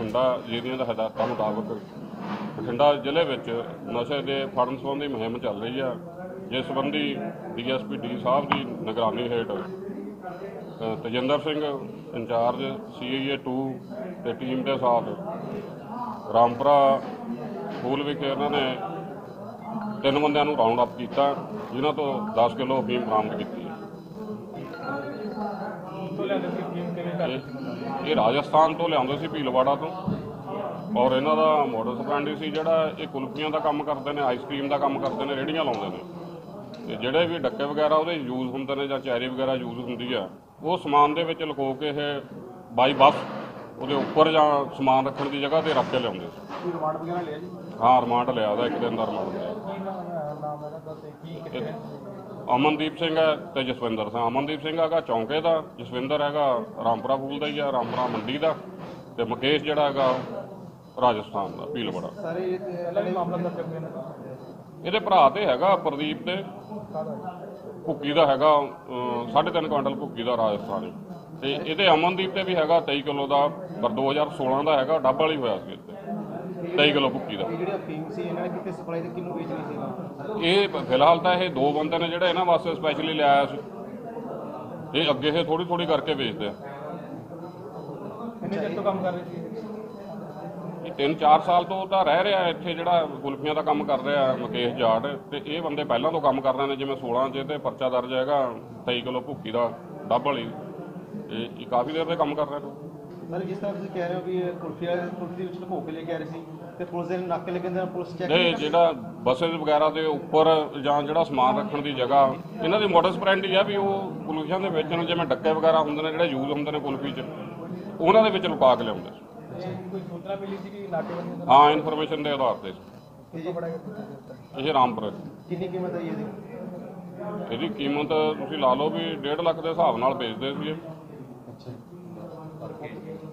ਬਠਿੰਡਾ ਜਿਹੜੀਆਂ ਦੇ ਹਦਾਇਤਾਂ ਮੁਤਾਬਕ ਬਠਿੰਡਾ ਜ਼ਿਲ੍ਹੇ ਵਿੱਚ ਨਸ਼ੇ ਦੇ ਫੜਨ ਸੰਬੰਧੀ ਮੁਹਿੰਮ ਚੱਲ ਰਹੀ ਆ ਜਿਸ ਸੰਬੰਧੀ ਡੀਐਸਪੀ ਡੀ ਸਾਹਿਬ ਦੀ ਨਿਗਰਾਨੀ ਹੇਠ ਅ, Tajinder Singh in charge CIA 2 ਤੇ ਟੀਮ ਦੇ ਸਾਥ ਰਾਮਪੁਰਾ ਫੂਲ ਵਿਖੇ ਇਹਨਾਂ ਨੇ ਤਿੰਨ ਬੰਦਿਆਂ ਨੂੰ ਰਾਉਂਡ ਅਪ ਕੀਤਾ ਜਿਨ੍ਹਾਂ ਤੋਂ 10 ਕਿਲੋ ਅਫੀਮ ਬਰਾਮਦ ਕੀਤੀ। ਇਹ- ਰਾਜਸਥਾਨ ਤੋਂ ਲਿਆਉਂਦੇ ਸੀ ਭੀਲਵਾੜਾ ਤੋਂ। ਔਰ ਇਹਨਾਂ ਦਾ ਮੋਡਸ ਬ੍ਰਾਂਡੀ ਸੀ ਜਿਹੜਾ ਇਹ ਕੁਲਫੀਆਂ ਦਾ ਕੰਮ ਕਰਦੇ ਨੇ ਆਈਸਕ੍ਰੀਮ ਦਾ ਕੰਮ ਕਰਦੇ ਨੇ ਰੇੜੀਆਂ ਲਾਉਂਦੇ ਨੇ। ਤੇ ਜਿਹੜੇ ਵੀ ਡੱਕੇ ਵਗੈਰਾ ਉਹਦੇ ਯੂਜ਼ ਹੁੰਦੇ ਨੇ ਜਾਂ ਚੈਰੀ ਵਗੈਰਾ ਯੂਜ਼ ਹੁੰਦੀ ਆ ਉਹ ਸਮਾਨ ਦੇ ਵਿੱਚ ਲੁਕੋ ਕੇ ਇਹ ਬਾਈ ਬੱਸ ਉਹਦੇ ਉੱਪਰ ਜਾਂ ਸਮਾਨ ਰੱਖਣ ਦੀ ਜਗ੍ਹਾ ਤੇ ਰੱਖ ਕੇ ਲਿਆਉਂਦੇ ਸੀ। ਕੋਈ ਰਿਮਾਂਡ ਵਗੈਰਾ ਲਿਆ ਜੀ? ਹਾਂ ਰਿਮਾਂਡ ਲਿਆ ਉਹਦਾ ਇੱਕ ਦਿਨ ਦਾ ਰਿਮਾਂਡ ਲਿਆ ਅਮਨਦੀਪ ਸਿੰਘ ਹੈ ਤੇ ਜਸਵਿੰਦਰ ਸਿੰਘ। ਅਮਨਦੀਪ ਸਿੰਘ ਹੈਗਾ ਚੌਂਕੇ ਦਾ ਜਸਵਿੰਦਰ ਹੈਗਾ ਰਾਮਪੁਰਾ ਫੂਲ ਦਾ ਹੀ ਆ ਰਾਮਪੁਰਾ ਮੰਡੀ ਦਾ ਤੇ ਮੁਕੇਸ਼ ਜਿਹੜਾ ਹੈਗਾ ਰਾਜਸਥਾਨ ਦਾ ਭੀਲਵਾੜਾ। ਸਾਰੇ ਇਹ ਮਾਮਲਾ ਦਰਜ ਇਹਦੇ ਭਰਾ ਤੇ ਹੈਗਾ ਪ੍ਰਦੀਪ ਤੇ। ਭੁੱਕੀ ਦਾ ਹੈਗਾ 3.5 ਕੁਇੰਟਲ ਭੁੱਕੀ ਦਾ ਰਾਜਸਥਾਨੀ। ਤੇ ਇਹਦੇ ਅਮਨਦੀਪ ਤੇ ਵੀ ਹੈਗਾ 23 ਕਿਲੋ ਦਾ ਪਰ 2016 ਦਾ ਹੈਗਾ ਡੱਬ ਵਾਲੀ ਹੋਇਆ ਸੀ ਇੱਥੇ 23 ਕਿਲੋ ਭੁੱਕੀ ਦਾ। ਇਹ ਜਿਹੜੇ ਅਫੀਮ ਸੀ ਇਹਨਾਂ ਨੇ ਕਿੱਥੇ ਸਪਲਾਈ ਤੇ ਕਿਹਨੂੰ ਵੇਚਣੀ ਸੀ ਇਹ ਫਿਲਹਾਲ ਤਾਂ ਇਹ ਦੋ ਬੰਦੇ ਨੇ ਜਿਹੜੇ ਇਹਨਾਂ ਵਾਸਤੇ ਸਪੈਸ਼ਲੀ ਲਿਆਇਆ ਸੀ। ਇਹ ਅੱਗੇ ਇਹ ਥੋੜੀ ਥੋੜੀ ਕਰਕੇ ਵੇਚਦੇ ਆ। ਕਿੰਨੇ ਚਿਰ ਤੋਂ ਕੰਮ ਕਰ ਰਹੇ ਸੀ ਇਹ? 3-4 ਸਾਲ ਤੋਂ ਤਾਂ ਰਹਿ ਰਿਹਾ ਇੱਥੇ ਜਿਹੜਾ ਗੁਲਫੀਆਂ ਦਾ ਕੰਮ ਕਰ ਰਿਹਾ ਮੁਕੇਸ਼ ਜਾਟ। ਤੇ ਇਹ ਬੰਦੇ ਪਹਿਲਾਂ ਤੋਂ ਕੰਮ ਕਰ ਰਹੇ ਨੇ ਜਿਵੇਂ 16 ਚ ਤੇ ਪਰਚਾ ਦਰਜ ਹੈਗਾ 23 ਕਿਲੋ ਭੁੱਕੀ ਦਾ ਡੱਬ ਵਾਲੀ। ਇਹ ਇਹ ਕਾਫੀ ਦੇਰ ਦੇ ਕੰਮ ਕਰ ਰਹੇ ਨੇ ਸਰ ਜਿਸ ਤਰ੍ਹਾਂ ਤੁਸੀਂ ਕਹਿ ਰਹੇ ਹੋ ਵੀ ਇਹ ਕੁਲਫੀ ਵਾਲੇ ਕੁਲਫੀ ਦੇ ਵਿੱਚ ਲੁਕੋ ਕੇ ਲੈ ਕੇ ਆ ਰਹੇ ਸੀ ਤੇ ਪੁਲਿਸ ਦੇ ਨਾਕੇ ਲੱਗੇ ਨੇ ਪੁਲਿਸ ਚੈੱਕ ਨਹੀਂ ਜਿਹੜਾ ਬੱਸੇਸ ਵਗੈਰਾ ਦੇ ਉੱਪਰ ਜਾਂ ਜਿਹੜਾ ਸਮਾਨ ਰੱਖਣ ਦੀ ਜਗ੍ਹਾ ਇਹਨਾਂ ਦੀ ਮੋਡਸ ਹੀ ਆ ਵੀ ਉਹ ਕੁਲਫੀਆਂ ਦੇ ਵੇਚਣ ਜਿਵੇਂ ਡੱਕੇ ਵਗੈਰਾ ਹੁੰਦੇ ਨੇ ਜਿਹੜੇ ਯੂਜ਼ ਹੁੰਦੇ ਨੇ ਕੁਲਫੀ 'ਚ ਉਹਨਾਂ ਦੇ ਵਿੱਚ ਲੁਕਾ ਕੇ ਲਿਆਉਂਦੇ ਸੀ। ਕੋਈ ਸੂਚਨਾ ਮਿਲੀ ਸੀ ਕਿ ਨਾਕੇਬੰਦੀ ਹਾਂ ਇਨਫੋਰਮੇਸ਼ਨ ਦੇ ਆਧਾਰ ਤੇ ਇਹ ਰਾਮਪੁਰ ਕਿੰਨੀ ਕੀਮਤ ਹੈ ਇਹਦੀ? ਇਹਦੀ ਕੀਮਤ ਤੁਸੀਂ ਲਾ ਲਓ ਵੀ 1.5 ਲੱਖ ਦੇ ਹਿਸਾਬ ਨਾਲ ਵੇਚਦੇ ਸੀ ਇਹ। ਅੱਛਾ।